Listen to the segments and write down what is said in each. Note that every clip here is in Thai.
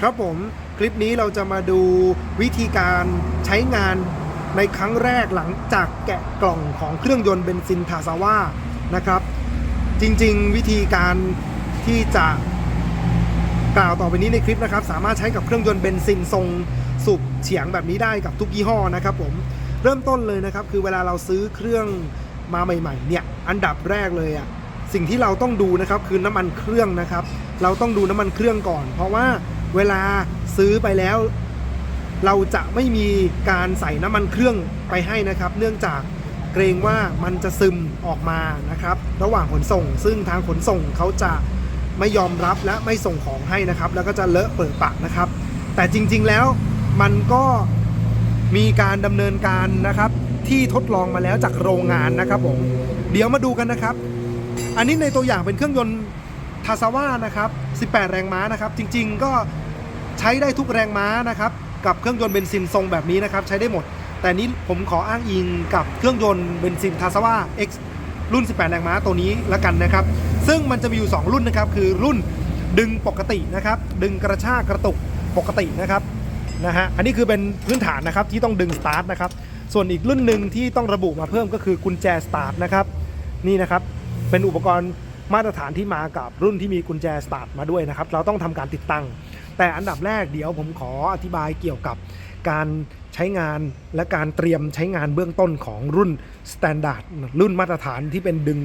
ครับผมคลิปนี้เราจะมาดูวิธีการใช้งานในครั้งแรกหลังจากแกะกล่องของเครื่องยนต์เบนซินทาซาว่านะครับ จริงๆ วิธีการที่จะกล่าวต่อไปนี้ในคลิปนะครับ สามารถใช้กับเครื่องยนต์เบนซินทรงสูบเฉียงแบบนี้ได้กับทุกยี่ห้อนะครับผมเริ่มต้นเลยนะครับ คือเวลาเราซื้อเครื่องมาใหม่ๆเนี่ยอันดับแรกเลยอะสิ่งที่เราต้องดูนะครับคือน้ำมันเครื่องนะครับ เราต้องดูน้ำมันเครื่องก่อน เพราะว่า เวลาซื้อไปแล้ว เราจะไม่มีการใส่น้ำมันเครื่องไปให้นะครับ เนื่องจากเกรงว่ามันจะซึมออกมานะครับ ระหว่างขนส่ง ซึ่งทางขนส่งเขาจะไม่ยอมรับและไม่ส่งของให้นะครับ แล้วก็จะเลอะเปิดปะนะครับ แต่จริงๆแล้วมันก็มีการดำเนินการนะครับ ที่ทดลองมาแล้วจากโรงงานนะครับผมเดี๋ยวมาดูกันนะครับ อันนี้ในตัวอย่างเป็นเครื่องยนต์ทาซาว่านะครับ 18 แรงม้านะครับ จริง ๆ ก็ ใช้ได้ทุกแรงม้านะครับกับเครื่องยนต์เบนซินทรงแบบนี้นะครับใช้ได้หมด แต่นี้ผมขออ้างอิงกับเครื่องยนต์เบนซินทาซาว่า X รุ่น 18 แรงม้าตัวนี้ล้วกันนะครับ ซึ่งมันจะมีอยู่ 2 รุ่นนะครับ คือรุ่นดึงปกตินะครับ ดึงกระชากกระตุกปกตินะครับนะฮะอันนี้คือเป็นพื้นฐานนะครับที่ต้องดึงสตาร์ทนะครับ ส่วนอีกรุ่นหนึ่งที่ต้องระบุมาเพิ่มก็คือกุญแจสตาร์ทนะครับนี่นะครับเป็นอุปกรณ์มาตรฐานที่มากับรุ่นที่มีกุญแจสตาร์ทมาด้วยนะครับ เราต้องทำการติดตั้ง แต่อันดับแรกเดี๋ยวผมขออธิบายเกี่ยวกับการใช้งานและการเตรียมใช้งานเบื้องต้นของรุ่นสแตนดาร์ดรุ่นมาตรฐานที่เป็นดึง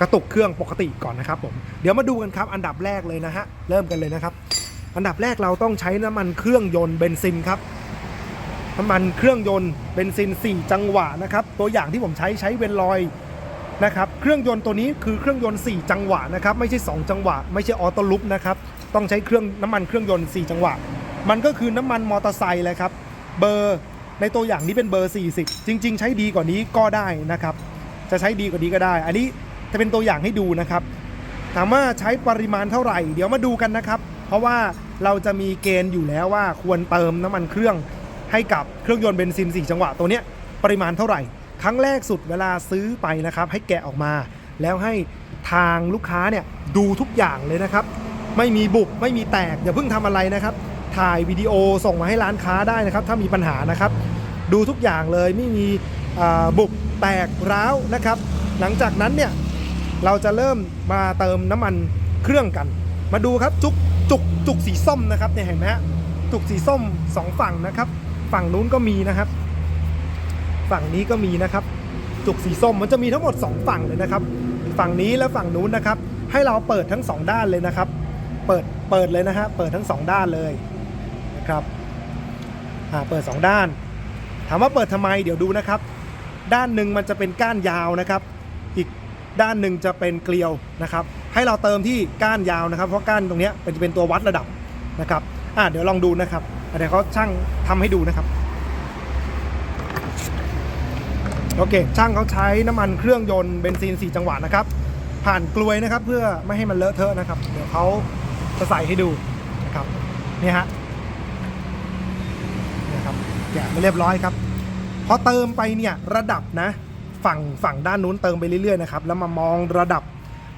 กระตุกเครื่องปกติก่อนนะครับผมเดี๋ยวมาดูกันครับอันดับแรกเลยนะฮะเริ่มกันเลยนะครับ อันดับแรกเราต้องใช้น้ำมันเครื่องยนต์เบนซินครับน้ำมันเครื่องยนต์เบนซิน 4 จังหวะนะครับตัวอย่างที่ผมใช้ใช้เวนลอยนะครับเครื่องยนต์ตัวนี้คือเครื่องยนต์ 4 จังหวะนะครับไม่ใช่ 2 จังหวะ ไม่ใช่ออโต้ลุปนะครับ ต้องใช้เครื่องน้ำมันเครื่องยนต์ 4 จังหวะ มันก็คือน้ำมันมอเตอร์ไซค์เลยครับ เบอร์ในตัวอย่างนี้เป็นเบอร์ 40 จริง ๆ ใช้ดีกว่านี้ก็ได้นะครับ จะใช้ดีกว่านี้ก็ได้ อันนี้จะเป็นตัวอย่างให้ดูนะครับ ถามว่าใช้ปริมาณเท่าไหร่ เดี๋ยวมาดูกันนะครับ เพราะว่าเราจะมีเกณฑ์อยู่แล้วว่าควรเติมน้ำมันเครื่องให้กับเครื่องยนต์เบนซิน 4 จังหวะตัวเนี้ยปริมาณเท่าไหร่ ครั้งแรกสุดเวลาซื้อไปนะครับ ให้แกะออกมา แล้วให้ทางลูกค้าเนี่ยดูทุกอย่างเลยนะครับ ไม่มีบุบไม่มีแตกอย่าเพิ่งทำอะไรนะครับ ถ่ายวิดีโอส่งมาให้ร้านค้าได้นะครับ ถ้ามีปัญหานะครับ ดูทุกอย่างเลยไม่มีบุบแตกร้าวนะครับ หลังจากนั้นเนี่ยเราจะเริ่มมาเติมน้ำมันเครื่องกัน มาดูครับจุกจุกจุกสีส้มนะครับเนี่ยเห็นไหมฮะจุกสีส้มสองฝั่งนะครับ ฝั่งนู้นก็มีนะครับ ฝั่งนี้ก็มีนะครับ จุกสีส้มมันจะมีทั้งหมด 2 ฝั่งเลยนะครับ ฝั่งนี้และฝั่งนู้นนะครับ ให้เราเปิดทั้ง 2 ด้านเลยนะครับ เปิดเปิดเลยนะฮะเปิดทั้ง 2 ด้านเลยนะครับอ่าเปิด 2 ด้าน ถามว่าเปิดทำไมเดี๋ยวดูนะครับ ด้านหนึ่งมันจะเป็นก้านยาวนะครับ อีกด้านหนึ่งจะเป็นเกลียวนะครับ ให้เราเติมที่ก้านยาวนะครับ เพราะก้านตรงนี้เป็นเป็นตัววัดระดับนะครับอ่าเดี๋ยวลองดูนะครับอ่เดี๋ยวเขาช่างทำให้ดูนะครับโอเคช่างเขาใช้น้ำมันเครื่องยนต์เบนซิน 4 จังหวะนะครับ ผ่านกลวยนะครับ เพื่อไม่ให้มันเลอะเทอะนะครับ เดี๋ยวเขา จะใส่ให้ดูนะครับนี่ฮะนี่ครับแกะไม่เรียบร้อยครับพอเติมไปเนี่ยระดับนะฝั่งฝั่งด้านนู้นเติมไปเรื่อยๆนะครับแล้วมามองระดับ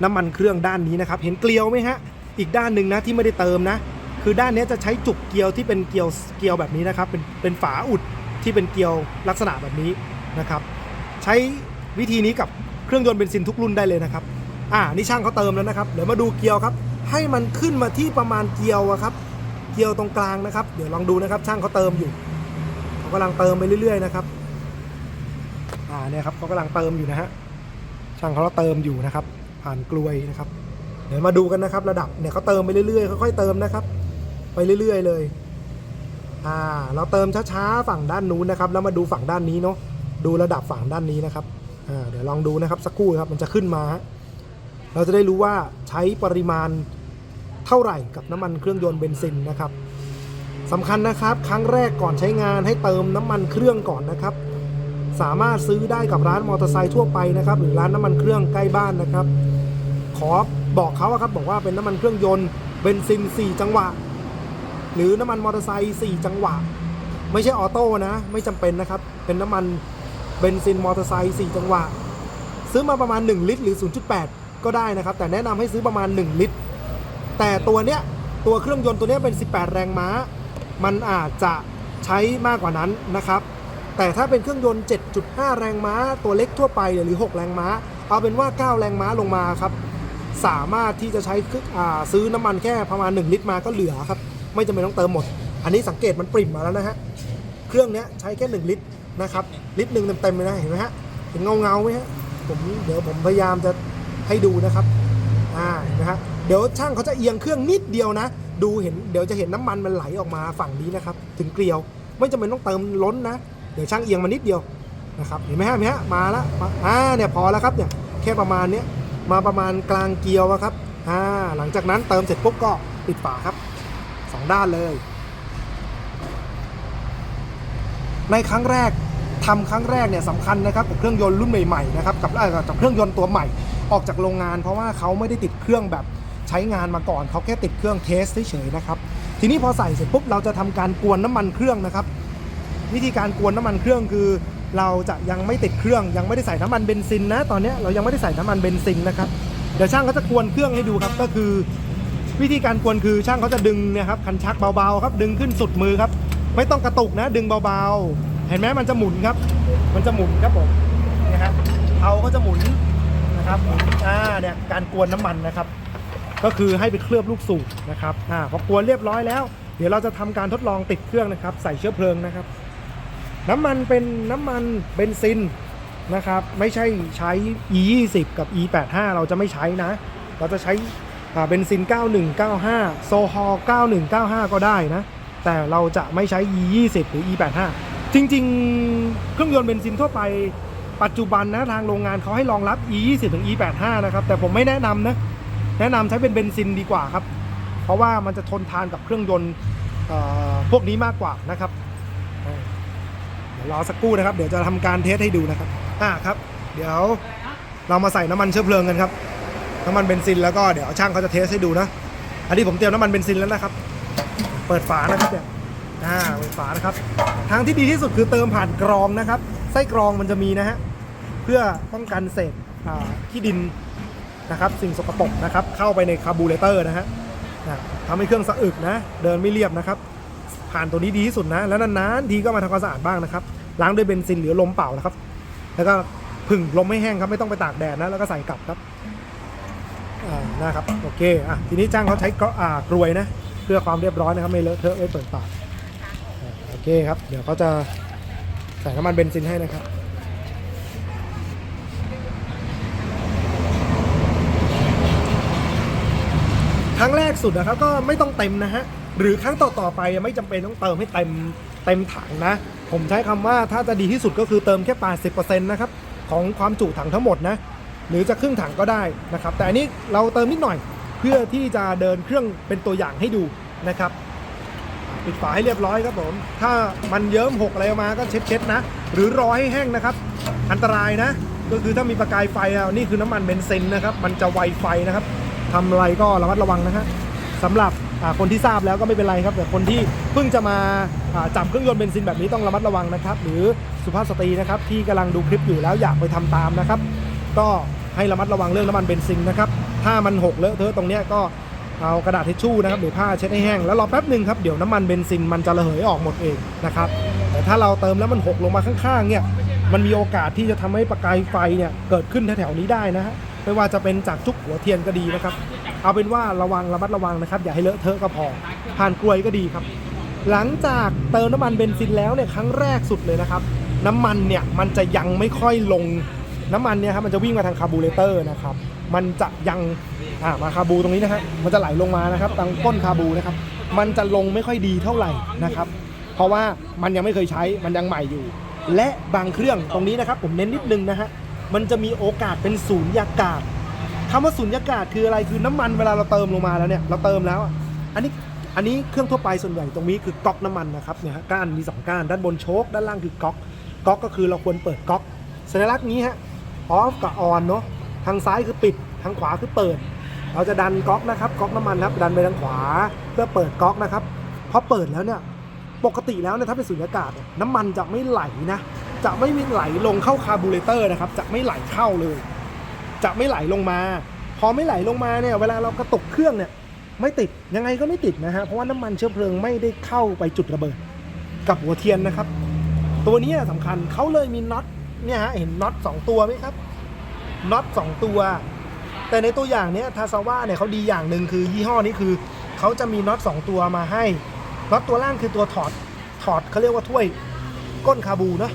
น้ำมันเครื่องด้านนี้นะครับ เห็นเกลียวไหมฮะอีกด้านหนึ่งนะที่ไม่ได้เติมนะ คือด้านนี้จะใช้จุกเกลียวที่เป็นเกลียวเกลียวแบบนี้นะครับ เป็นเป็นฝาอุดที่เป็นเกลียวลักษณะแบบนี้นะครับ ใช้วิธีนี้กับเครื่องยนต์เบนซินทุกรุ่นได้เลยนะครับ อ่านี่ช่างเขาเติมแล้วนะครับเดี๋ยวมาดูเกลียวครับ ให้มันขึ้นมาที่ประมาณเกลียวอะครับ เกลียวตรงกลางนะครับ เดี๋ยวลองดูนะครับ ช่างเขาเติมอยู่เขากำลังเติมไปเรื่อย ๆ นะครับ อ่าเนี่ยครับเขากำลังเติมอยู่นะฮะช่างเขาเติมอยู่นะครับ ผ่านกลวยนะครับ เดี๋ยวมาดูกันนะครับ ระดับเนี่ยเขาเติมไปเรื่อยๆค่อยๆเติมนะครับ ไปเรื่อย ๆ เลยอ่าเราเติมช้าๆฝั่งด้านนู้นนะครับ แล้วมาดูฝั่งด้านนี้เนาะดูระดับฝั่งด้านนี้นะครับอ่าเดี๋ยวลองดูนะครับสักครู่ครับมันจะขึ้นมาฮะเราจะได้รู้ว่าใช้ปริมาณ เท่าไหร่กับน้ำมันเครื่องยนต์เบนซินนะครับสำคัญนะครับครั้งแรกก่อนใช้งานให้เติมน้ำมันเครื่องก่อนนะครับ สามารถซื้อได้กับร้านมอเตอร์ไซค์ทั่วไปนะครับ หรือร้านน้ำมันเครื่องใกล้บ้านนะครับ ขอบอกเขาอะครับบอกว่าเป็นน้ำมันเครื่องยนต์เบนซิน 4 จังหวะ หรือน้ำมันมอเตอร์ไซค์4จังหวะ ไม่ใช่ออโต้นะ ไม่จำเป็นนะครับ เป็นน้ำมันเบนซินมอเตอร์ไซค์4จังหวะ ซื้อมาประมาณ 1 ลิตร หรือ 0.8 ก็ได้นะครับ แต่แนะนำให้ซื้อประมาณ 1 ลิตร แต่ตัวเนี้ยตัวเครื่องยนต์ตัวเนี้ยเป็น 18 แรงม้า มันอาจจะใช้มากกว่านั้นนะครับ แต่ถ้าเป็นเครื่องยนต์ 7.5 แรงม้า ตัวเล็กทั่วไปหรือ 6 แรงม้า เอาเป็นว่า 9 แรงม้าลงมาครับ สามารถที่จะใช้ซื้อน้ำมันแค่ประมาณ 1 ลิตรมาก็เหลือครับ ไม่จำเป็นต้องเติมหมด อันนี้สังเกตมันปริ่มมาแล้วนะฮะ เครื่องเนี้ยใช้แค่ 1 ลิตรนะครับ ลิตรหนึ่งเต็มๆเลยนะเห็นไหมฮะ เห็นเงาเงาไหมฮะ ผมเดี๋ยวผมพยายามจะให้ดูนะครับ อ่าเห็นไหมฮะ เดี๋ยวช่างเขาจะเอียงเครื่องนิดเดียวนะ ดูเห็นเดี๋ยวจะเห็นน้ำมันมันไหลออกมาฝั่งนี้นะครับ ถึงเกลียว ไม่จำเป็นต้องเติมล้นนะ เดี๋ยวช่างเอียงมานิดเดียวนะครับเห็นไหมฮะเห็นไหมฮะมาแล้วอ่าเนี่ยพอแล้วครับเนี่ยแค่ประมาณเนี้ยมาประมาณกลางเกลียวครับอ่าหลังจากนั้นเติมเสร็จปุ๊บก็ปิดฝาครับสองด้านเลย ในครั้งแรกทำครั้งแรกเนี่ยสำคัญนะครับกับเครื่องยนต์รุ่นใหม่ๆนะครับกับเอ่อกับเครื่องยนต์ตัวใหม่ออกจากโรงงาน เพราะว่าเขาไม่ได้ติดเครื่องแบบ ใช้งานมาก่อนเขาแค่ติดเครื่องเทสเฉยๆนะครับ ทีนี้พอใส่เสร็จปุ๊บเราจะทำการกวนน้ำมันเครื่องนะครับ วิธีการกวนน้ำมันเครื่องคือ เราจะยังไม่ติดเครื่องยังไม่ได้ใส่น้ำมันเบนซินนะ ตอนนี้เรายังไม่ได้ใส่น้ำมันเบนซินนะครับเดี๋ยวช่างเขาจะกวนเครื่องให้ดูครับก็คือ วิธีการกวนคือช่างเขาจะดึงเนี่ยครับคันชักเบาๆครับดึงขึ้นสุดมือครับ ไม่ต้องกระตุกนะ ดึงเบาๆ เห็นไหมมันจะหมุนครับ มันจะหมุนครับผมนี่ยครับเขาก็จะหมุนนะครับหมุนอ่าเนี่ยการกวนน้ำมันนะครับ ก็คือให้ไปเคลือบลูกสูบนะครับอ่าพอกวนเรียบร้อยแล้ว เดี๋ยวเราจะทำการทดลองติดเครื่องนะครับ ใส่เชื้อเพลิงนะครับ น้ำมันเป็นน้ำมันเบนซินนะครับ ไม่ใช่ใช้ E20 กับ E85 เราจะไม่ใช้นะ เราจะใช้อ่าเบนซิน 9195 โซฮอล9195 ก็ได้นะ แต่เราจะไม่ใช้ E20 หรือ E85 จริง ๆ เครื่องยนต์เบนซินทั่วไปปัจจุบันนะทางโรงงานเขาให้รองรับ E20 ถึง E85 นะครับ แต่ผมไม่แนะนำนะ แนะนำใช้เป็นเบนซินดีกว่าครับ เพราะว่ามันจะทนทานกับเครื่องยนต์พวกนี้มากกว่านะครับเดี๋ยวรอสักครู่นะครับ เดี๋ยวจะทำการเทสให้ดูนะครับอ่าครับ เดี๋ยวเรามาใส่น้ำมันเชื้อเพลิงกันครับน้ำมันเบนซินแล้วก็เดี๋ยวช่างเขาจะเทสให้ดูนะ อันนี้ผมเตรียมน้ำมันเบนซินแล้วนะครับ เปิดฝานะครับเนี่ยอ่าเปิดฝานะครับ ทางที่ดีที่สุดคือเติมผ่านกรองนะครับ ไส้กรองมันจะมีนะฮะ เพื่อป้องกันเศษอ่าที่ดิน นะครับสิ่งสกปรกนะครับเข้าไปในคาร์บูเรเตอร์นะฮะทำให้เครื่องสะอึกนะ เดินไม่เรียบนะครับ ผ่านตัวนี้ดีที่สุดนะ แล้วนานๆทีก็มาทำความสะอาดบ้างนะครับ ล้างด้วยเบนซินหรือลมเป่านะครับ แล้วก็ผึ่งลมให้แห้งครับไม่ต้องไปตากแดดนะแล้วก็ใส่กลับครับอ่านะครับโอเคอะทีนี้จ้างเขาใช้กรากรวยนะ เพื่อความเรียบร้อยนะครับไม่เลอะเทอะไม่เปิดปากโอเคครับ เดี๋ยวเขาจะใส่น้ำมันเบนซินให้นะครับ รั้งแรกสุดนะครับก็ไม่ต้องเต็มนะฮะหรือครั้งต่อๆไปไม่จำเป็นต้องเติมให้เต็มเต็มถังนะ ผมใช้คำว่าถ้าจะดีที่สุดก็คือเติมแค่ 80%นะครับของความจุถังทั้งหมดนะหรือจะครึ่งถังก็ได้นะครับ แต่อันนี้เราเติมนิดหน่อยเพื่อที่จะเดินเครื่องเป็นตัวอย่างให้ดูนะครับ ปิดฝาให้เรียบร้อยครับผม ถ้ามันเยิ้มหกอะไรออกมาก็เช็ดๆนะ หรือรอให้แห้งนะครับ อันตรายนะ ก็คือถ้ามีประกายไฟอะนี่คือน้ำมันเบนซินนะครับ มันจะไวไฟนะครับ ทำอะไรก็ระมัดระวังนะฮะสำหรับคนที่ทราบแล้วก็ไม่เป็นไรครับแต่คนที่เพิ่งจะมาจับเครื่องยนต์เบนซินแบบนี้ต้องระมัดระวังนะครับ หรือสุภาพสตรีนะครับที่กำลังดูคลิปอยู่แล้วอยากไปทำตามนะครับ ก็ให้ระมัดระวังเรื่องน้ำมันเบนซินนะครับถ้ามันหกเลอะเทอะตรงนี้ก็เอากระดาษทิชชู่นะครับหรือผ้าเช็ดให้แห้งแล้วรอแป๊บหนึ่งครับเดี๋ยวน้ำมันเบนซินมันจะระเหยออกหมดเองนะครับแต่ถ้าเราเติมแล้วมันหกลงมาข้างๆเนี่ยมันมีโอกาสที่จะทำให้ประกายไฟเนี่ยเกิดขึ้นแถวๆนี้ได้นะฮะ ไม่ว่าจะเป็นจากจุกหัวเทียนก็ดีนะครับ เอาเป็นว่าระวังระมัดระวังนะครับ อย่าให้เลอะเทอะก็พอ ผ่านกลวยก็ดีครับ หลังจากเติมน้ำมันเบนซินแล้วเนี่ยครั้งแรกสุดเลยนะครับ น้ำมันเนี่ยมันจะยังไม่ค่อยลง น้ำมันเนี่ยครับมันจะวิ่งมาทางคาร์บูเรเตอร์นะครับ มันจะยังอ่ามาคาบูตรงนี้นะฮะ มันจะไหลลงมานะครับทางก้นคาบูนะครับ มันจะลงไม่ค่อยดีเท่าไหร่นะครับ เพราะว่ามันยังไม่เคยใช้ มันยังใหม่อยู่ และบางเครื่องตรงนี้นะครับ ผมเน้นนิดนึงนะฮะ มันจะมีโอกาสเป็นศูนยากาศคำว่าสุญญากาศคืออะไรคือน้ำมันเวลาเราเติมลงมาแล้วเนี่ยเราเติมแล้ว อันนี้อันนี้เครื่องทั่วไปส่วนใหญ่ตรงนี้คือก๊อกน้ำมันนะครับเนี่ยฮะก้านมีสองก้านด้านบนโชคด้านล่างคือก๊อกก๊อกก็คือเราควรเปิดก๊อกสัญลักษณ์นี้ฮะออฟกับออนเนาะทางซ้ายคือปิดทางขวาคือเปิด เราจะดันก๊อกนะครับก๊อกน้ำมันครับดันไปทางขวาเพื่อเปิดก๊อกนะครับพอเปิดแล้วเนี่ยปกติแล้วเนี่ยถ้าเป็นสุญญากาศน้ำมันจะไม่ไหลนะ จะไม่มีไหลลงเข้าคาร์บูเรเตอร์นะครับ จะไม่ไหลเข้าเลย จะไม่ไหลลงมา พอไม่ไหลลงมาเนี่ย เวลาเรากระตุกเครื่องเนี่ย ไม่ติด ยังไงก็ไม่ติดนะฮะ เพราะว่าน้ำมันเชื้อเพลิงไม่ได้เข้าไปจุดระเบิด กับหัวเทียนนะครับ ตัวนี้สำคัญเขาเลยมีน็อต เนี่ยฮะ เห็นน็อตสองตัวไหมครับ น็อตสองตัว แต่ในตัวอย่างเนี้ยทาซาว่าเนี่ยเขาดีอย่างหนึ่งคือยี่ห้อนี้คือเขาจะมีน็อตสองตัวมาให้ น็อตตัวล่างคือตัวถอด ถอดเขาเรียกว่าถ้วยก้นคาบูเนาะ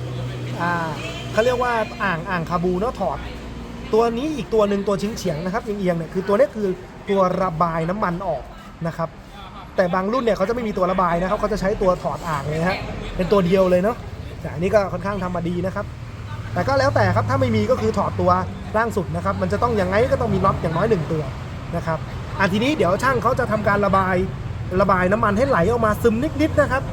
อ่าเขาเรียกว่าอ่างอ่างคาบูเนาะถอด ตัวนี้อีกตัวหนึ่งตัวเฉียงเฉียงๆนะครับเอียงๆเนี่ยคือตัวนี้คือตัวระบายน้ำมันออกนะครับ แต่บางรุ่นเนี่ยเขาจะไม่มีตัวระบายนะครับเขาจะใช้ตัวถอดอ่างเลยฮะเป็นตัวเดียวเลยเนาะแต่อันนี้ก็ค่อนข้างทำมาดีนะครับ แต่ก็แล้วแต่ครับถ้าไม่มีก็คือถอดตัวล่างสุดนะครับ มันจะต้องอย่างไงก็ต้องมีน็อตอย่างน้อยหนึ่งตัวนะครับอะทีนี้เดี๋ยวช่างเขาจะทำการระบายระบายน้ำมันให้ไหลออกมาซึมนิดๆนะครับ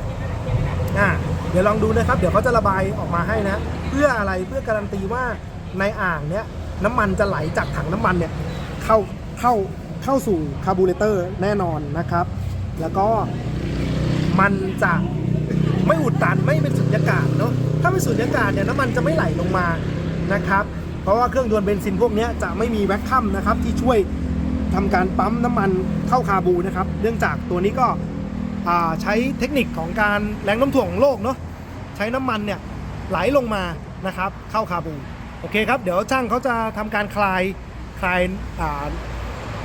อะเดี๋ยวลองดูนะครับ เดี๋ยวเขาจะระบายออกมาให้นะ เพื่ออะไรเพื่อการันตีว่าในอ่างเนี้ยน้ำมันจะไหลจากถังน้ำมันเนี่ยเข้าเข้าเข้าสู่คาร์บูเรเตอร์แน่นอนนะครับ แล้วก็มันจะไม่อุดตันไม่เป็นสุญญากาศเนาะถ้าเป็นสุญญากาศเนี่ยน้ำมันจะไม่ไหลลงมานะครับ เพราะว่าเครื่องยนต์เบนซินพวกนี้จะไม่มีแว็กคัมนะครับที่ช่วยทำการปั๊มน้ำมันเข้าคาบูนะครับ เนื่องจากตัวนี้ก็ใช้เทคนิคของการแรงโน้มถ่วงของโลกเนาะ ใช้น้ำมันเนี่ยไหลลงมานะครับเข้าคาบูโอเคครับเดี๋ยวช่างเขาจะทำการคลายคลาย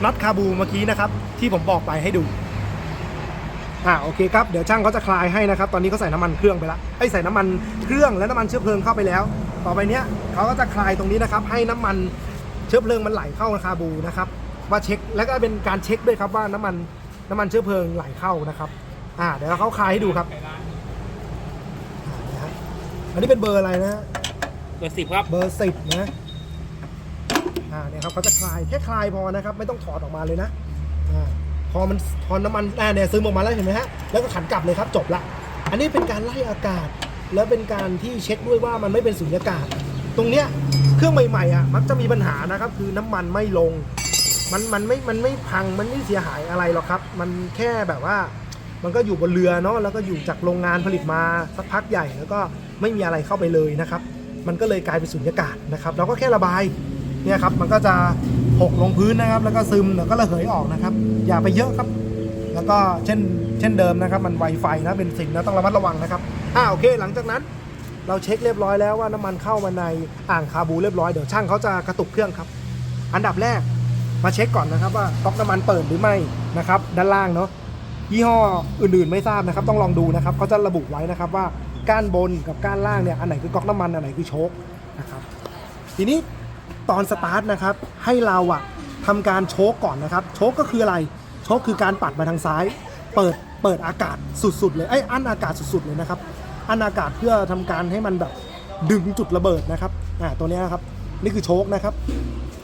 น็อตคาบูเมื่อกี้นะครับ ที่ผมบอกไปให้ดูอ่าโอเคครับเดี๋ยวช่างเขาจะคลายให้นะครับ ตอนนี้เขาใส่น้ำมันเครื่องไปแล้วไอ้ใส่น้ำมันเครื่องและน้ำมันเชื้อเพลิงเข้าไปแล้ว ต่อไปเนี้ยเขาก็จะคลายตรงนี้นะครับ ให้น้ำมันเชื้อเพลิงมันไหลเข้าคาบูนะครับว่าเช็คแล้วก็เป็นการเช็คด้วยครับว่าน้ำมันน้ำมันเชื้อเพลิงไหลเข้านะครับ อ่า เดี๋ยวเขาคลายให้ดูครับ อันนี้เป็นเบอร์อะไรนะฮะเบอร์สิบครับ เบอร์สิบนะอ่าเนี่ยครับเขาจะคลายแค่คลายพอนะครับ ไม่ต้องถอดออกมาเลยนะอ่าพอมันพอน้ำมันอ่าเนี่ยซึมออกมาแล้วเห็นไหมฮะแล้วก็ขันกลับเลยครับจบละ อันนี้เป็นการไล่อากาศ แล้วเป็นการที่เช็คด้วยว่ามันไม่เป็นสุญญากาศ ตรงเนี้ยเครื่องใหม่ๆอะมักจะมีปัญหานะครับคือน้ำมันไม่ลง มันมันไม่มันไม่พังมันไม่เสียหายอะไรหรอกครับ มันแค่แบบว่ามันก็อยู่บนเรือเนาะแล้วก็อยู่จากโรงงานผลิตมาสักพักใหญ่แล้วก็ ไม่มีอะไรเข้าไปเลยนะครับ มันก็เลยกลายเป็นสุญญากาศนะครับเราก็แค่ระบายเนี่ยครับมันก็จะหกลงพื้นนะครับ แล้วก็ซึมแล้วก็ระเหยออกนะครับ อย่าไปเยอะครับ แล้วก็เช่นเช่นเดิมนะครับ มันไวไฟนะเป็นสิ่งนะต้องระมัดระวังนะครับอ่าโอเค หลังจากนั้นเราเช็คเรียบร้อยแล้วว่าน้ำมันเข้ามาในอ่างคาบูเรียบร้อยเดี๋ยวช่างเขาจะกระตุกเครื่องครับ อันดับแรกมาเช็คก่อนนะครับว่าก๊อกน้ำมันเปิดหรือไม่นะครับ ด้านล่างเนาะยี่ห้ออื่นๆไม่ทราบนะครับ ต้องลองดูนะครับเขาจะระบุไว้นะครับว่า ก้านบนกับก้านล่างเนี่ยอันไหนคือก๊อกน้ำมันอันไหนคือโชคนะครับทีนี้ตอนสตาร์ทนะครับให้เราอะทำการโชกก่อนนะครับ โชกก็คืออะไรโชกคือการปัดมาทางซ้าย เปิดเปิดอากาศสุดๆเลยไอ้อั้นอากาศสุดๆเลยนะครับอั้นอากาศเพื่อทำการให้มันแบบดึงจุดระเบิดนะครับอ่าตัวนี้ยครับนี่คือโชกนะครับ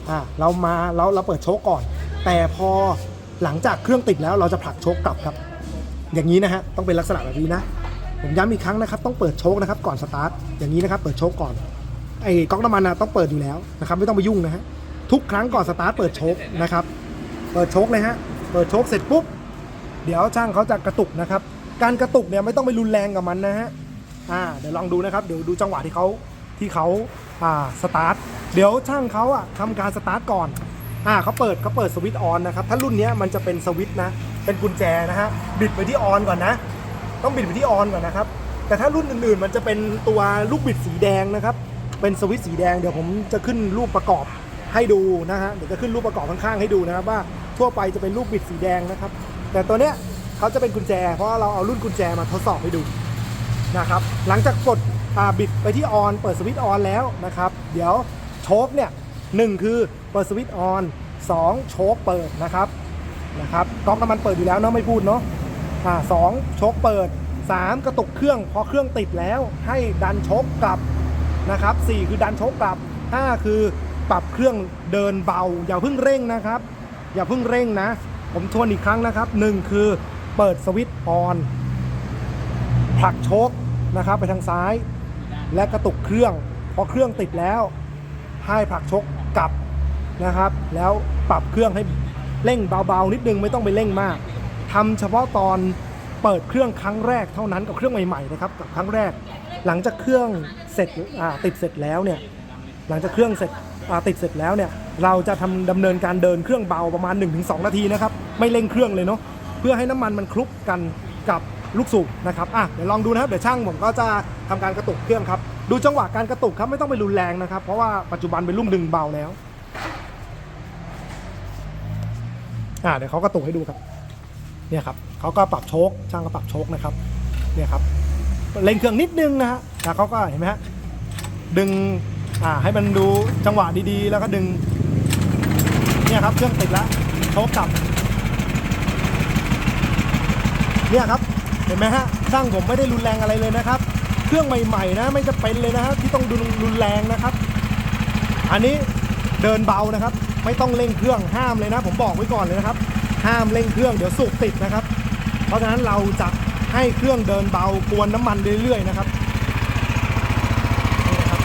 อ่าเรามาเราเราเปิดโชกก่อน แต่พอหลังจากเครื่องติดแล้วเราจะผลักโชกกลับครับ อย่างนี้นะฮะต้องเป็นลักษณะแบบนี้นะ ผมย้ำอีกครั้งนะครับต้องเปิดโชกนะครับก่อนสตาร์ทอย่างนี้นะครับเปิดโชกก่อนไอ้ก๊อกน้ำมันนะต้องเปิดอยู่แล้วนะครับไม่ต้องไปยุ่งนะฮะทุกครั้งก่อนสตาร์ทเปิดโชคนะครับเปิดโชคเลยฮะเปิดโชคเสร็จปุ๊บเดี๋ยวช่างเขาจะกระตุกนะครับการกระตุกเนี่ยไม่ต้องไปรุนแรงกับมันนะฮะอ่าเดี๋ยวลองดูนะครับเดี๋ยวดูจังหวะที่เขาที่เขาอ่าสตาร์ทเดี๋ยวช่างเขาอะทำการสตาร์ทก่อนอ่าเขาเปิดเขาเปิดสวิตช์ออนนะครับถ้ารุ่นนี้มันจะเป็นสวิตช์นะเป็นกุญแจนะฮะบิดไปที่ออนก่อนนะ ต้องบิดไปที่ออนก่อนนะครับ แต่ถ้ารุ่นอื่นๆ มันจะเป็นตัวลูกบิดสีแดงนะครับ เป็นสวิตสีแดงเดี๋ยวผมจะขึ้นรูปประกอบให้ดูนะฮะเดี๋ยวจะขึ้นรูปประกอบข้างๆให้ดูนะครับว่าทั่วไปจะเป็นลูกบิดสีแดงนะครับ แต่ตัวเนี้ยเขาจะเป็นกุญแจ เพราะเราเอารุ่นกุญแจมาทดสอบให้ดูนะครับ หลังจากกดบิดไปที่ออนเปิดสวิตช์ออนแล้วนะครับ เดี๋ยวโชคเนี่ยหนึ่งคือเปิดสวิตช์ออนสองโชคเปิดนะครับนะครับก๊อกน้ำมันเปิดอยู่แล้วเนาะไม่พูดเนาะ สองชคเปิด 3 กระตุกเครื่องพอเครื่องติดแล้ว ให้ดันชคกลับนะครับ4คือดันชคกลับ 5 คือปรับเครื่องเดินเบา อย่าเพิ่งเร่งนะครับ อย่าเพิ่งเร่งนะ ผมทวนอีกครั้งนะครับ 1 คือเปิดสวิตช์ออนผลักชคนะครับไปทางซ้าย และกระตุกเครื่อง พอเครื่องติดแล้ว ให้ผลักชคกลับนะครับ แล้วปรับเครื่องให้เร่งเบาๆนิดนึงไม่ต้องไปเร่งมาก ทำเฉพาะตอนเปิดเครื่องครั้งแรกเท่านั้นกับเครื่องใหม่ๆนะครับกับครั้งแรก หลังจากเครื่องเสร็จติดเสร็จแล้วเนี่ยหลังจากเครื่องเสร็จติดเสร็จแล้วเนี่ยเราจะทำดำเนินการเดินเครื่องเบาประมาณ 1-2 นาทีนะครับไม่เร่งเครื่องเลยเนาะเพื่อให้น้ำมันมันคลุกกันกับลูกสูบนะครับอะเดี๋ยวลองดูนะครับเดี๋ยวช่างผมก็จะทำการกระตุกเครื่องครับดูจังหวะการกระตุกครับไม่ต้องไปรุนแรงนะครับ เพราะว่าปัจจุบันเป็นรุ่นดึงเบาแล้วอ่าเดี๋ยวเขากระตุกให้ดูครับ เนี่ยครับเขาก็ปรับโชคช่างก็ปรับโชคนะครับเนี่ยครับเร่งเครื่องนิดนึงนะฮะแล้วเขาก็เห็นไหมฮะดึงอ่าให้มันดูจังหวะดีๆ แล้วก็ดึงเนี่ยครับเครื่องติดแล้วโชกกลับเนี่ยครับเห็นไหมฮะช่างผมไม่ได้รุนแรงอะไรเลยนะครับ เครื่องใหม่ๆนะไม่จะเป็นเลยนะครับที่ต้องดูรุนแรงนะครับ อันนี้เดินเบานะครับ ไม่ต้องเร่งเครื่องห้ามเลยนะ ผมบอกไว้ก่อนเลยนะครับ ห้ามเร่งเครื่องเดี๋ยวสูบติดนะครับ เพราะฉะนั้นเราจะให้เครื่องเดินเบากวนน้ำมันเรื่อยๆนะครับนี่นะครับ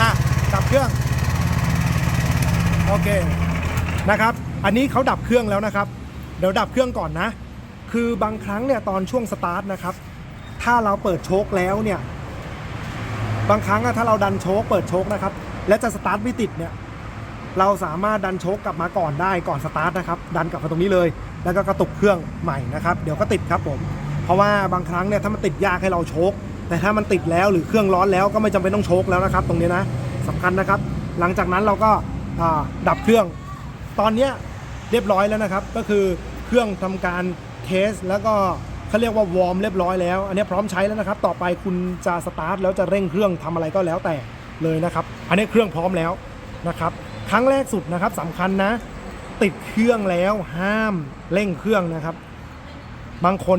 อะดับเครื่อง โอเค นะครับ อันนี้เขาดับเครื่องแล้วนะครับ เดี๋ยวดับเครื่องก่อนนะ คือบางครั้งเนี่ยตอนช่วงสตาร์ทนะครับ ถ้าเราเปิดโชคแล้วเนี่ย บางครั้งอะถ้าเราดันโชคเปิดโชคนะครับ และจะสตาร์ทไม่ติดเนี่ย เราสามารถดันโชคกลับมาก่อนได้ก่อนสตาร์ทนะครับ ดันกลับมาตรงนี้เลย แล้วก็กระตุกเครื่องใหม่นะครับ เดี๋ยวก็ติดครับผม เพราะว่าบางครั้งเนี่ยถ้ามันติดยากให้เราโชคแต่ถ้ามันติดแล้วหรือเครื่องร้อนแล้วก็ไม่จำเป็นต้องโชคแล้วนะครับ ตรงนี้นะสำคัญนะครับ หลังจากนั้นเราก็ดับเครื่อง ตอนเนี้ยเรียบร้อยแล้วนะครับ ก็คือเครื่องทำการเทสแล้วก็เขาเรียกว่าวอร์มเรียบร้อยแล้ว อันนี้พร้อมใช้แล้วนะครับ ต่อไปคุณจะสตาร์ทแล้วจะเร่งเครื่องทำอะไรก็แล้วแต่เลยนะครับ อันนี้เครื่องพร้อมแล้วนะครับ ครั้งแรกสุดนะครับสำคัญนะ ติดเครื่องแล้วห้ามเร่งเครื่องนะครับ บางคน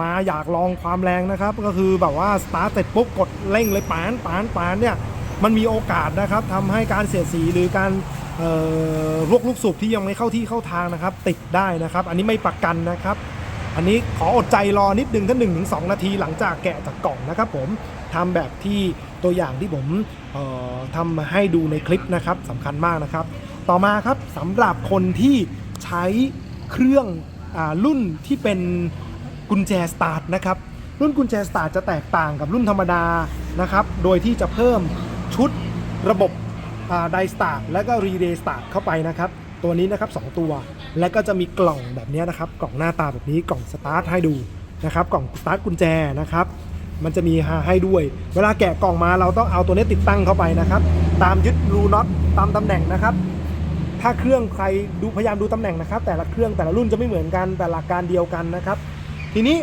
มาอยากลองความแรงนะครับ ก็คือแบบว่าสตาร์ทเสร็จปุ๊บกดเร่งเลยปานปานปานเนี่ยมันมีโอกาสนะครับทำให้การเสียดสีหรือการ เอ่อลวกลูกสูบที่ยังไม่เข้าที่เข้าทางนะครับ ติดได้นะครับ อันนี้ไม่ประกันนะครับ อันนี้ขออดใจรอนิดนึงถ้า1นถึงสนาทีหลังจากแกะจากกล่องนะครับผมทำแบบที่ตัวอย่างที่ผมทำมาให้ดูในคลิปนะครับสำคัญมากนะครับ ต่อมาครับสำหรับคนที่ใช้เครื่องอรุ่นที่เป็นกุญแจสตาร์ทนะครับรุ่นกุญแจสตาร์ทจะแตกต่างกับรุ่นธรรมดานะครับ โดยที่จะเพิ่มชุดระบบ ไดสตาร์และก็รีเดย์สตาร์เข้าไปนะครับ ตัวนี้นะครับสองตัว และก็จะมีกล่องแบบนี้นะครับ กล่องหน้าตาแบบนี้กล่องสตาร์ทให้ดูนะครับ กล่องสตาร์ทกุญแจนะครับ มันจะมีให้ด้วย เวลาแกะกล่องมาเราต้องเอาตัวนี้ติดตั้งเข้าไปนะครับ ตามยึดรูน็อตตามตำแหน่งนะครับ ถ้าเครื่องใครดูพยายามดูตำแหน่งนะครับ แต่ละเครื่องแต่ละรุ่นจะไม่เหมือนกันแต่หลักการเดียวกันนะครับ ทีนี้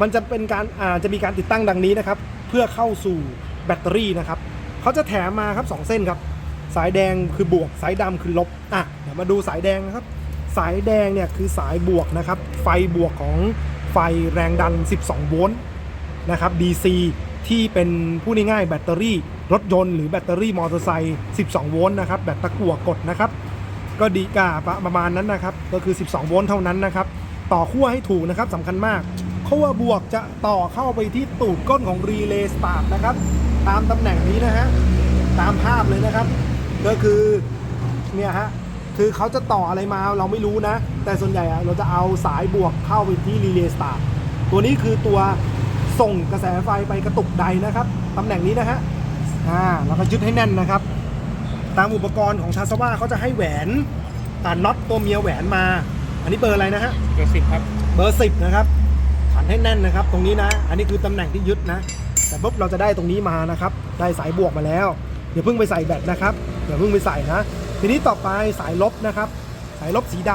มันจะเป็นการอาจะมีการติดตั้งดังนี้นะครับ เพื่อเข้าสู่แบตเตอรี่นะครับเขาจะแถมมาครับสองเส้นครับ สายแดงคือบวก สายดำคือลบอะเดี๋ยวมาดูสายแดงนะครับ สายแดงเนี่ยคือสายบวกนะครับ ไฟบวกของไฟแรงดัน 12 โวลต์นะครับ DC ที่เป็นพูดง่ายๆแบตเตอรี่รถยนต์หรือแบตเตอรี่มอเตอร์ไซค์ 12 โวลต์นะครับ แบตตะกั่วกดนะครับ ก็ดีกาประมาณนั้นนะครับ ก็คือ 12 โวลต์เท่านั้นนะครับ ต่อขั้วให้ถูกนะครับสำคัญมากขั้วบวกจะต่อเข้าไปที่ตูดก้นของรีเลย์สตาร์ทนะครับ ตามตำแหน่งนี้นะฮะ ตามภาพเลยนะครับ ก็คือเนี่ยฮะคือเขาจะต่ออะไรมาเราไม่รู้นะ แต่ส่วนใหญ่อะเราจะเอาสายบวกเข้าไปที่รีเลย์สตาร์ทตัวนี้คือตัวส่งกระแสไฟไปกระตุกใดนะครับตำแหน่งนี้นะฮะอ่าแล้วก็ยึดให้แน่นนะครับ ตามอุปกรณ์ของชาสว่าเขาจะให้แหวนอ่าน็อตตัวเมียแหวนมา อันนี้เบอร์อะไรนะฮะเบอร์สิบครับเบอร์สิบนะครับขันให้แน่นนะครับ ตรงนี้นะ อันนี้คือตำแหน่งที่ยึดนะ แต่ปุ๊บเราจะได้ตรงนี้มานะครับ ได้สายบวกมาแล้ว อย่าเพิ่งไปใส่แบตนะครับอย่าเพิ่งไปใส่นะ ทีนี้ต่อไปสายลบนะครับ สายลบสีด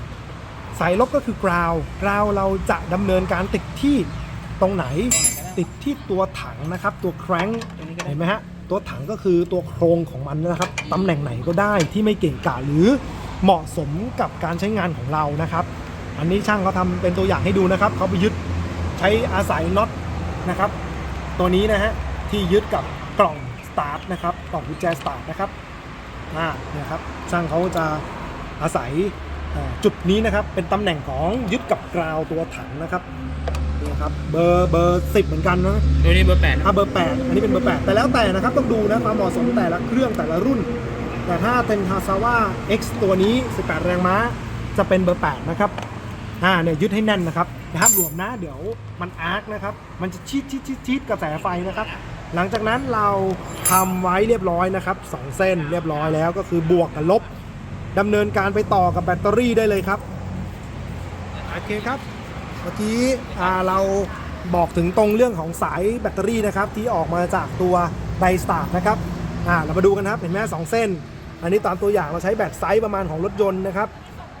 ำสายลบก็คือกราวกราวเราจะดำเนินการติดที่ตรงไหน ติดที่ตัวถังนะครับ ตัวแคร้งตรงนี้ก็ได้เห็นไหมฮะตัวถังก็คือตัวโครงของมันนะครับตำแหน่งไหนก็ได้ที่ไม่เก่งกาจหรือเหมาะสมกับการใช้งานของเรานะครับ อันนี้ช่างเขาทำเป็นตัวอย่างให้ดูนะครับเขาไปยึดใช้อาศัยน็อตนะครับ ตัวนี้นะฮะที่ยึดกับกล่องส ตาร์ทนะครับกล่องกุญแจสตาร์ทนะครับอ่าเนี่ยครับช่างเขาจะอาศัยเอ่อจุดนี้นะครับเป็นตำแหน่งของยึดกับกราวตัวถังนะครับนี่ครับนะครับเบอร์เบอร์สิบเหมือนกันนะตัวนี้เบอร์แปดถ้าเบอร์8อันนี้เป็นเบอร์8แต่แล้วแต่นะครับต้องดูนะความเหมาะสมแต่ละเครื่องแต่ละรุ่น แต่ถ้าเป็นฮาซาว่า X ตัวนี้ 18 แรงม้าจะเป็นเบอร์ 8 นะครับอ่าเนี่ยยึดให้แน่นนะครับนะครับหลวมนะเดี๋ยวมันอาร์คนะครับ มันจะชีดชีดชีดชีดกระแสไฟนะครับ หลังจากนั้นเราทำไว้เรียบร้อยนะครับ2เส้นเรียบร้อยแล้วก็คือบวกกับลบดำเนินการไปต่อกับแบตเตอรี่ได้เลยครับโอเคครับเมื่อกี้เราบอกถึงตรงเรื่องของสายแบตเตอรี่นะครับที่ออกมาจากตัวไดสตาร์นะครับอ่าเรามาดูกันครับเห็นไหมสองเส้น อันนี้ตามตัวอย่างเราใช้แบตไซส์ประมาณของรถยนต์นะครับ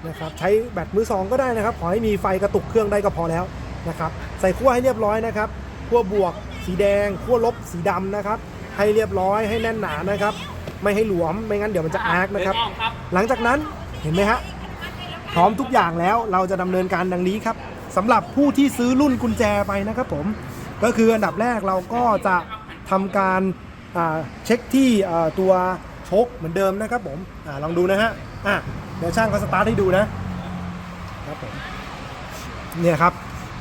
นะครับใช้แบตมือสองก็ได้นะครับ ขอให้มีไฟกระตุกเครื่องได้ก็พอแล้วนะครับใส่ขั้วให้เรียบร้อยนะครับขั้วบวก สีแดงขั้วลบสีดำนะครับ ให้เรียบร้อยให้แน่นหนานะครับ ไม่ให้หลวมไม่งั้นเดี๋ยวมันจะอาร์คนะครับ หลังจากนั้นเห็นไหมฮะพร้อมทุกอย่างแล้วเราจะดำเนินการดังนี้ครับสำหรับผู้ที่ซื้อรุ่นกุญแจไปนะครับผมก็คืออันดับแรกเราก็จะทำการเช็คที่ตัวชคเหมือนเดิมนะครับผมอลองดูนะฮะอะเดี๋ยวช่างเขาสตาร์ทให้ดูนะครับผมเนี่ยครับ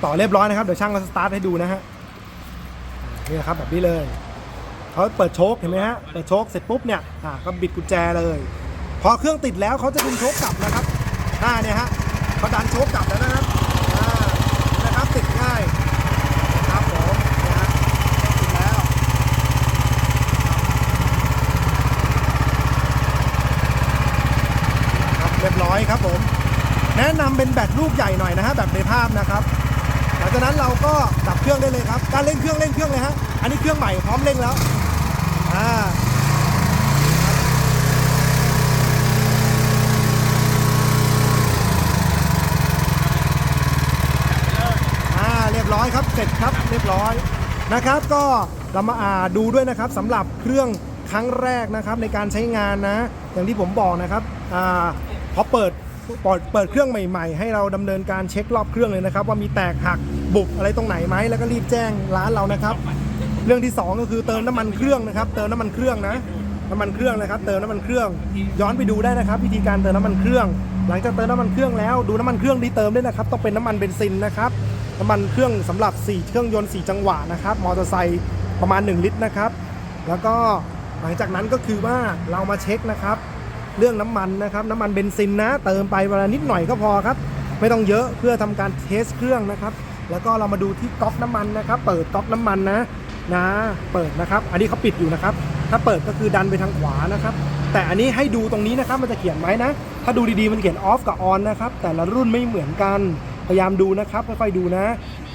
ต่อเรียบร้อยนะครับเดี๋ยวช่างเขาสตาร์ทให้ดูนะฮะ นี่นะครับแบบนี้เลยเขาเปิดโชคเห็นไหมฮะเปิดโชคเสร็จปุ๊บเนี่ยอ่าก็บิดกุญแจเลย พอเครื่องติดแล้วเขาจะดึงโชคกลับนะครับหน้าเนี่ยฮะเขาดันโชคกลับแล้วนะครับอ่านะครับติดง่ายครับผมนะฮะติดแล้วครับเรียบร้อยครับผมแนะนำเป็นแบตลูกใหญ่หน่อยนะฮะแบบในภาพนะครับ หลังจากนั้นเราก็ดับเครื่องได้เลยครับ การเร่งเครื่องเร่งเครื่องเลยฮะ อันนี้เครื่องใหม่พร้อมเร่งแล้วอ่าอ่าเรียบร้อยครับ เสร็จครับ เรียบร้อยนะครับ ก็เรามาอ่าดูด้วยนะครับสำหรับเครื่องครั้งแรกนะครับในการใช้งานนะ อย่างที่ผมบอกนะครับอ่าพอเปิดเปิดเปิดเครื่องใหม่ ๆ ให้เราดำเนินการเช็ครอบเครื่องเลยนะครับ ว่ามีแตกหัก บุบอะไรตรงไหนไหมแล้วก็รีบแจ้งร้านเรานะครับ เรื่องที่สองก็คือเติมน้ำมันเครื่องนะครับ เติมน้ำมันเครื่องนะน้ำมันเครื่องนะครับ เติมน้ำมันเครื่อง ย้อนไปดูได้นะครับ วิธีการเติมน้ำมันเครื่อง หลังจากเติมน้ำมันเครื่องแล้วดูน้ำมันเครื่องที่เติมด้วยนะครับ ต้องเป็นน้ำมันเบนซินนะครับน้ำมันเครื่องสำหรับ4เครื่องยนต์4จังหวะนะครับมอเตอร์ไซค์ประมาณ 1 ลิตรนะครับ แล้วก็หลังจากนั้นก็คือว่าเรามาเช็คนะครับ เรื่องน้ำมันนะครับน้ำมันเบนซินนะ เติมไปเวลานิดหน่อยก็พอครับ ไม่ต้องเยอะเพื่อทำการเทสเครื่องนะครับ แล้วก็เรามาดูที่ก๊อกน้ำมันนะครับ เปิดก๊อกน้ำมันนะนะ เปิดนะครับ อันนี้เขาปิดอยู่นะครับ ถ้าเปิดก็คือดันไปทางขวานะครับ แต่อันนี้ให้ดูตรงนี้นะครับ มันจะเขียนไว้นะ ถ้าดูดีๆมันเขียนออฟกับออนนะครับ แต่ละรุ่นไม่เหมือนกัน พยายามดูนะครับค่อยๆดูนะ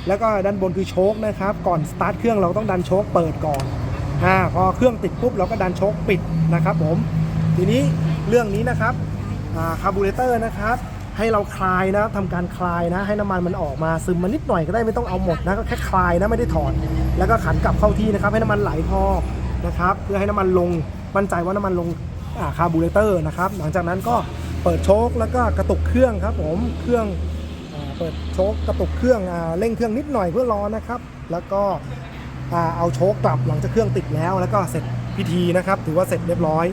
แล้วก็ด้านบนคือโชคนะครับ ก่อนสตาร์ทเครื่องเราต้องดันโชคเปิดก่อนอ่าพอเครื่องติดปุ๊บเราก็ดันโชคปิดนะครับ ผม ทีนี้เรื่องนี้นะครับคาร์บูเรเตอร์นะครับ ให้เราคลายนะทำการคลายนะ ให้น้ำมันมันออกมาซึมมานิดหน่อยก็ได้ไม่ต้องเอาหมดนะก็แค่คลายนะไม่ได้ถอดแล้วก็ขันกลับเข้าที่นะครับ ให้น้ำมันไหลพอนะครับ เพื่อให้น้ำมันลงมั่นใจว่าน้ำมันลงคาร์บูเรเตอร์นะครับ หลังจากนั้นก็เปิดโชคแล้วก็กระตุกเครื่องครับผมเครื่องอเปิดโชคกระตุกเครื่องอเร่งเครื่องนิดหน่อยเพื่อรอนะครับ แล้วก็เอาโชคกลับหลังจากเครื่องติดแล้ว แล้วก็เสร็จพิธีนะครับ ถือว่าเสร็จเรียบร้อย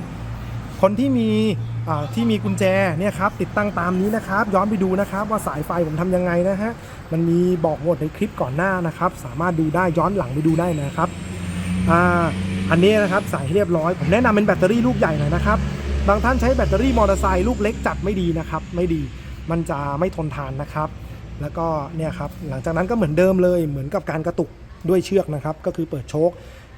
คนที่มี ที่มีกุญแจเนี่ยครับติดตั้งตามนี้นะครับ ย้อนไปดูนะครับว่าสายไฟผมทำยังไงนะฮะมันมีบอกหมดในคลิปก่อนหน้านะครับ สามารถดูได้ย้อนหลังไปดูได้นะครับอ่าอันนี้นะครับใส่ให้เรียบร้อย ผมแนะนำเป็นแบตเตอรี่ลูกใหญ่หน่อยนะครับ บางท่านใช้แบตเตอรี่มอเตอร์ไซค์ลูกเล็กจัดไม่ดีนะครับ ไม่ดีมันจะไม่ทนทานนะครับ แล้วก็เนี่ยครับหลังจากนั้นก็เหมือนเดิมเลยเหมือนกับการกระตุกด้วยเชือกนะครับ ก็คือเปิดโชค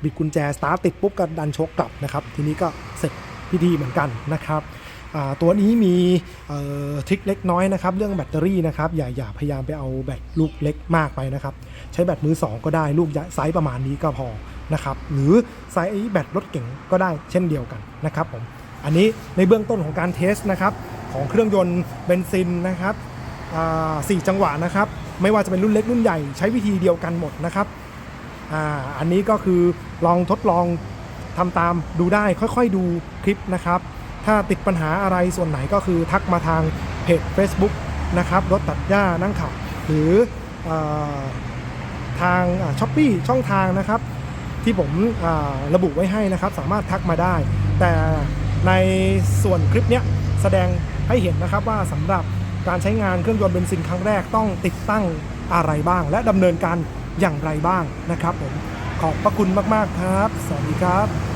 บิดกุญแจสตาร์ทติดปุ๊บก็ดันโชคกลับนะครับ ทีนี้ก็เสร็จพิธีเหมือนกันนะครับ ตัวนี้มีทริคเล็กน้อยนะครับ เรื่องแบตเตอรี่นะครับ อย่าอย่าพยายามไปเอาแบตลูกเล็กมากไปนะครับ ใช้แบตมือ 2 ก็ได้ลูกไซส์ประมาณนี้ก็พอนะครับ หรือไซส์แบตรถเก๋งก็ได้เช่นเดียวกันนะครับผม อันนี้ในเบื้องต้นของการเทสนะครับของเครื่องยนต์เบนซินนะครับสี่จังหวะนะครับ ไม่ว่าจะเป็นรุ่นเล็กรุ่นใหญ่ใช้วิธีเดียวกันหมดนะครับออันนี้ก็คือลองทดลองทำตามดูได้ค่อยๆดูคลิปนะครับ ถ้าติดปัญหาอะไรส่วนไหนก็คือทักมาทางเพจ Facebook นะครับรถตัดหญ้านั่งขับ หรืออทางช้อปปี้ช่องทางนะครับ ที่ผมระบุไว้ให้นะครับ สามารถทักมาได้ แต่ในส่วนคลิปเนี้ยแสดงให้เห็นนะครับว่าสำหรับการใช้งานเครื่องยนต์เบนซินครั้งแรกต้องติดตั้งอะไรบ้าง และดำเนินการอย่างไรบ้างนะครับผมขอบพระคุณมาก ๆ ครับ สวัสดีครับ